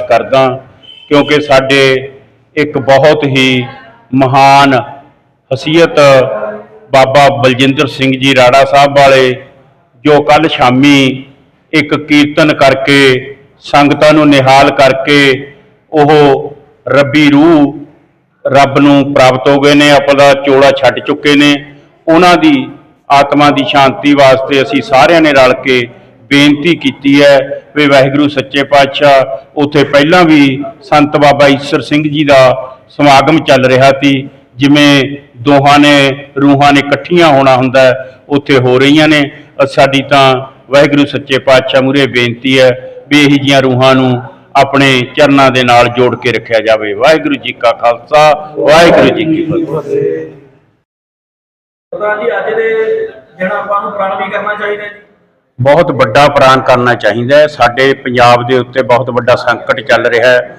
ਕਰਦਾ ਕਿਉਂਕਿ ਸਾਡੇ ਇੱਕ ਬਹੁਤ ਹੀ ਮਹਾਨ ਹਸੀਅਤ ਬਾਬਾ ਬਲਜਿੰਦਰ ਸਿੰਘ ਜੀ ਰਾੜਾ ਸਾਹਿਬ ਵਾਲੇ, ਜੋ ਕੱਲ ਸ਼ਾਮੀ ਇੱਕ ਕੀਰਤਨ ਕਰਕੇ, ਸੰਗਤਾਂ ਨੂੰ ਨਿਹਾਲ ਕਰਕੇ ਉਹ ਰੱਬੀ ਰੂਹ ਰੱਬ ਨੂੰ ਪ੍ਰਾਪਤ ਹੋ ਗਏ ਨੇ, ਆਪਣਾ ਚੋਲਾ ਛੱਡ ਚੁੱਕੇ ਨੇ। ਉਹਨਾਂ ਦੀ ਆਤਮਾ ਦੀ ਸ਼ਾਂਤੀ ਵਾਸਤੇ ਅਸੀਂ ਸਾਰਿਆਂ ਨੇ ਰਲ ਕੇ ਬੇਨਤੀ ਕੀਤੀ ਹੈ ਵੀ ਵਾਹਿਗੁਰੂ ਸੱਚੇ ਪਾਤਸ਼ਾਹ ਉੱਥੇ ਪਹਿਲਾਂ ਵੀ ਸੰਤ ਬਾਬਾ ਈਸ਼ਰ ਸਿੰਘ ਜੀ ਦਾ ਸਮਾਗਮ ਚੱਲ ਰਿਹਾ ਸੀ, ਜਿਵੇਂ ਦੋਹਾਂ ਨੇ ਰੂਹਾਂ ਨੇ ਇਕੱਠੀਆਂ ਹੋਣਾ ਹੁੰਦਾ ਉੱਥੇ ਹੋ ਰਹੀਆਂ ਨੇ। ਸਾਡੀ ਤਾਂ ਵਾਹਿਗੁਰੂ ਸੱਚੇ ਪਾਤਸ਼ਾਹ ਮੂਰੇ ਬੇਨਤੀ ਹੈ ਵੀ ਇਹੋ ਜਿਹੀਆਂ ਰੂਹਾਂ ਨੂੰ ਆਪਣੇ ਚਰਨਾਂ ਦੇ ਨਾਲ ਜੋੜ ਕੇ ਰੱਖਿਆ ਜਾਵੇ। ਵਾਹਿਗੁਰੂ ਜੀ ਕਾ ਖਾਲਸਾ, ਵਾਹਿਗੁਰੂ ਜੀ ਕੀ ਫਤਿਹ। ਜੀ, ਅੱਜ ਦੇ ਦਿਨ ਆਪਾਂ ਨੂੰ ਪ੍ਰਣ ਕਰਨਾ ਚਾਹੀਦਾ ਜੀ। ਬਹੁਤ ਵੱਡਾ ਪ੍ਰਾਣ ਕਰਨਾ ਚਾਹੀਦਾ ਹੈ। ਸਾਡੇ ਪੰਜਾਬ ਦੇ ਉੱਤੇ ਬਹੁਤ ਵੱਡਾ ਸੰਕਟ ਚੱਲ ਰਿਹਾ ਹੈ।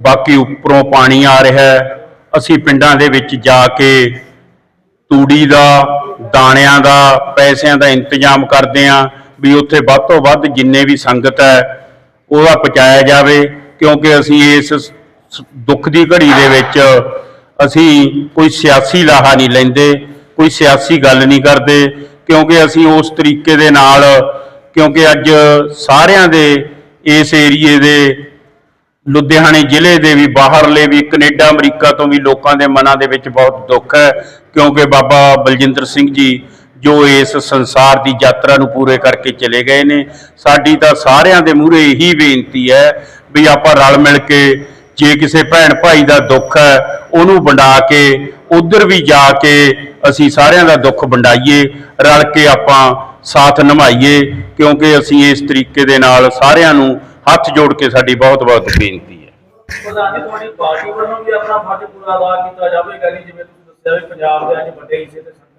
ਬਾਕੀ ਉੱਪਰੋਂ ਪਾਣੀ ਆ ਰਿਹਾ ਹੈ। ਅਸੀਂ ਪਿੰਡਾਂ ਦੇ ਵਿੱਚ ਜਾ ਕੇ ਤੂੜੀ ਦਾ, ਦਾਣਿਆਂ ਦਾ, ਪੈਸਿਆਂ ਦਾ ਇੰਤਜ਼ਾਮ ਕਰਦੇ ਹਾਂ ਵੀ ਉੱਥੇ ਵੱਧ ਤੋਂ ਵੱਧ ਜਿੰਨੇ ਵੀ ਸੰਗਤ ਹੈ, ਉਹਦਾ ਪਹੁੰਚਾਇਆ ਜਾਵੇ। ਕਿਉਂਕਿ ਅਸੀਂ ਇਸ ਦੁੱਖ ਦੀ ਘੜੀ ਦੇ ਵਿੱਚ ਅਸੀਂ ਕੋਈ ਸਿਆਸੀ ਲਾਹਾ ਨਹੀਂ ਲੈਂਦੇ, ਕੋਈ ਸਿਆਸੀ ਗੱਲ ਨਹੀਂ ਕਰਦੇ। ਕਿਉਂਕਿ ਅਸੀਂ ਉਸ ਤਰੀਕੇ ਦੇ ਨਾਲ, ਕਿਉਂਕਿ ਅੱਜ ਸਾਰਿਆਂ ਦੇ ਇਸ ਏਰੀਏ ਦੇ, ਲੁਧਿਆਣੇ ਜ਼ਿਲ੍ਹੇ ਦੇ ਵੀ, ਬਾਹਰਲੇ ਵੀ, ਕੈਨੇਡਾ, ਅਮਰੀਕਾ ਤੋਂ ਵੀ ਲੋਕਾਂ ਦੇ ਮਨਾਂ ਦੇ ਵਿੱਚ ਬਹੁਤ ਦੁੱਖ ਹੈ। ਕਿਉਂਕਿ ਬਾਬਾ ਬਲਜਿੰਦਰ ਸਿੰਘ ਜੀ, ਜੋ ਇਸ ਸੰਸਾਰ ਦੀ ਯਾਤਰਾ ਨੂੰ ਪੂਰੇ ਕਰਕੇ ਚਲੇ ਗਏ ਨੇ, ਸਾਡੀ ਤਾਂ ਸਾਰਿਆਂ ਦੇ ਮੂਹਰੇ ਇਹੀ ਬੇਨਤੀ ਹੈ ਵੀ ਆਪਾਂ ਰਲ ਮਿਲ ਕੇ, ਜੇ ਕਿਸੇ ਭੈਣ ਭਾਈ ਦਾ ਦੁੱਖ ਹੈ, ਉਹਨੂੰ ਵੰਡਾ ਕੇ ਉਧਰ ਵੀ ਜਾ ਕੇ ਅਸੀਂ ਸਾਰਿਆਂ ਦਾ ਦੁੱਖ ਵੰਡਾਈਏ ਰਲ ਕੇ ਆਪਾਂ ਸਾਥ ਨਿਭਾਈਏ ਕਿਉਂਕਿ ਅਸੀਂ ਇਸ ਤਰੀਕੇ ਦੇ ਨਾਲ ਸਾਰਿਆਂ ਨੂੰ ਹੱਥ ਜੋੜ ਕੇ ਸਾਡੀ ਬਹੁਤ ਬਹੁਤ ਬੇਨਤੀ ਹੈ। ਪ੍ਰਧਾਨ ਜੀ ਤੁਹਾਡੀ ਪਾਰਟੀ ਵੱਲੋਂ ਵੀ ਆਪਣਾ ਫਰਜ਼ ਪੂਰਾ ਅਦਾ ਕੀਤਾ ਜਾਵੇਗਾ ਜੀ ਜਿਵੇਂ ਤੁਸੀਂ ਦੱਸਿਆ ਵੀ ਪੰਜਾਬ ਦੇ ਅੱਜ ਵੱਡੇ ਹਿੱਸੇ ਤੇ ਸੰਕਟ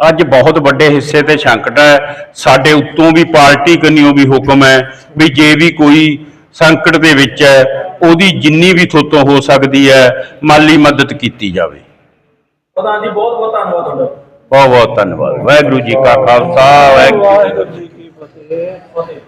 ਹੈ। ਅੱਜ ਬਹੁਤ ਵੱਡੇ ਹਿੱਸੇ ਤੇ ਸੰਕਟ ਹੈ। ਸਾਡੇ ਉੱਤੋਂ ਵੀ ਪਾਰਟੀ ਕੰਨਿਓ ਵੀ ਹੁਕਮ ਹੈ ਵੀ ਜੇ ਵੀ ਕੋਈ ਸੰਕਟ ਦੇ ਵਿੱਚ ਹੈ ਉਹਦੀ ਜਿੰਨੀ ਵੀ ਥੋਤੋਂ ਹੋ ਸਕਦੀ ਹੈ ਮਾਲੀ ਮਦਦ ਕੀਤੀ ਜਾਵੇ। ਪ੍ਰਧਾਨ ਜੀ ਬਹੁਤ ਬਹੁਤ ਧੰਨਵਾਦ ਤੁਹਾਡਾ। ਬਹੁਤ ਬਹੁਤ ਧੰਨਵਾਦ। ਵਾਹਿਗੁਰੂ ਜੀ ਕਾ ਖਾਲਸਾ ਵਾਹਿਗੁਰੂ ਜੀ ਕੀ ਫਤਿਹ ਫਤਿਹ।